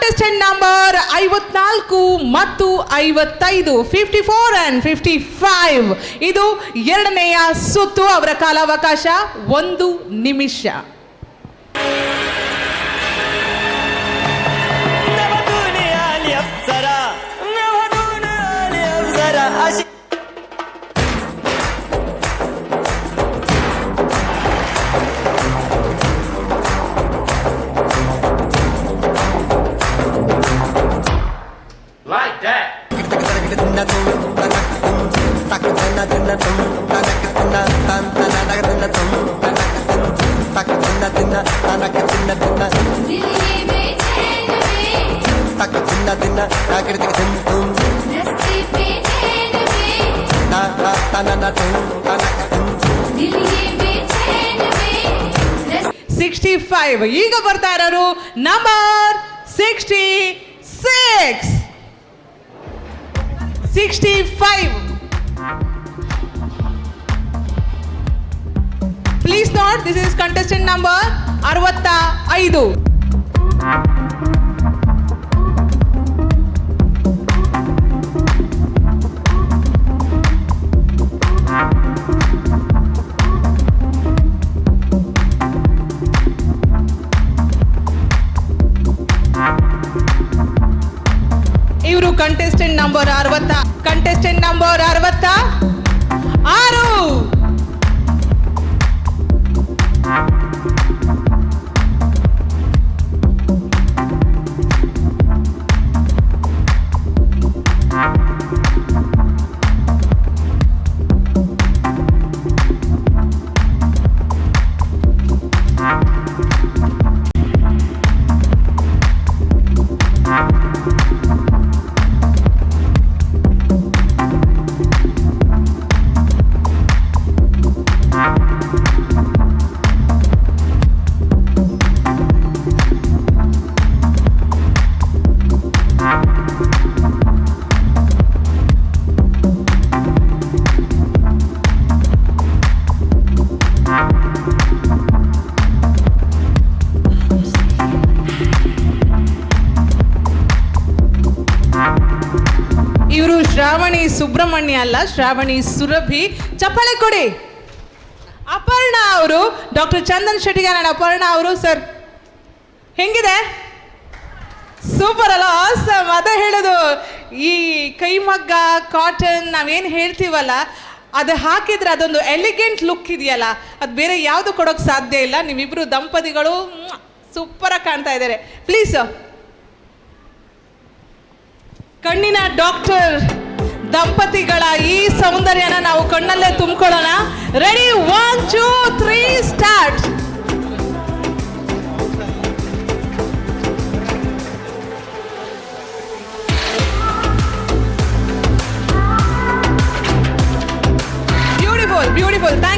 Contestant number ಐವತ್ನಾಲ್ಕು ಮತ್ತು ಐವತ್ತೈದು fifty four and fifty five ಇದು ಎರಡನೆಯ ಸುತ್ತು ಅವರ ಕಾಲಾವಕಾಶ, ಒಂದು ನಿಮಿಷ. తన నడక తిన్న తక్క చిన్న తిన్న తనక చిన్న తిన్న తక్క చిన్న తిన్న నాకడికి తింటూ తన ಸಿಕ್ಸ್ಟಿ ಫೈವ್ ಈಗ ಬರ್ತಾ ಇರೋರು number sixty six sixty five please not this is contestant number ಅರವತ್ತ ಐದು ಇವರು ಕಂಟೆಸ್ಟೆಂಟ್ ನಂಬರ್ ಅರವತ್ತ ಕಂಟೆಸ್ಟೆಂಟ್ ನಂಬರ್ ಅರವತ್ತ. Bye. ಇವರು ಶ್ರಾವಣಿ ಸುಬ್ರಹ್ಮಣ್ಯ ಅಲ್ಲ, ಶ್ರಾವಣಿ ಸುರಭಿ. ಚಪ್ಪಾಳೆ ಕೊಡಿ. ಅಪರ್ಣ ಅವರು, ಡಾಕ್ಟರ್ ಚಂದನ್ ಶೆಟ್ಟಿಗಾರಣ ಅಪರ್ಣ ಅವರು, ಸರ್. ಹೆಂಗಿದೆ? ಸೂಪರ್ ಅಲ್ಲ ಆಸಮ್ ಅದೇ ಹೇಳೋದು. ಈ ಕೈಮಗ್ಗ ಕಾಟನ್ ನಾವೇನು ಹೇಳ್ತೀವಲ್ಲ, ಅದು ಹಾಕಿದ್ರೆ ಅದೊಂದು ಎಲಿಗೆಂಟ್ ಲುಕ್ ಇದೆಯಲ್ಲ, ಅದು ಬೇರೆ ಯಾವುದು ಕೊಡೋಕೆ ಸಾಧ್ಯ ಇಲ್ಲ. ನಿಮ್ಮಿಬ್ಬರು ದಂಪತಿಗಳು ಸೂಪರಾಗಿ ಕಾಣ್ತಾ ಇದ್ದಾರೆ. ಪ್ಲೀಸ್ ಕಣ್ಣಿನ ಡಾಕ್ಟರ್ ದಂಪತಿಗಳ ಈ ಸೌಂದರ್ಯನ ನಾವು ಕಣ್ಣಲ್ಲೇ ತುಂಬಿಕೊಳ್ಳೋಣ. Ready one two three start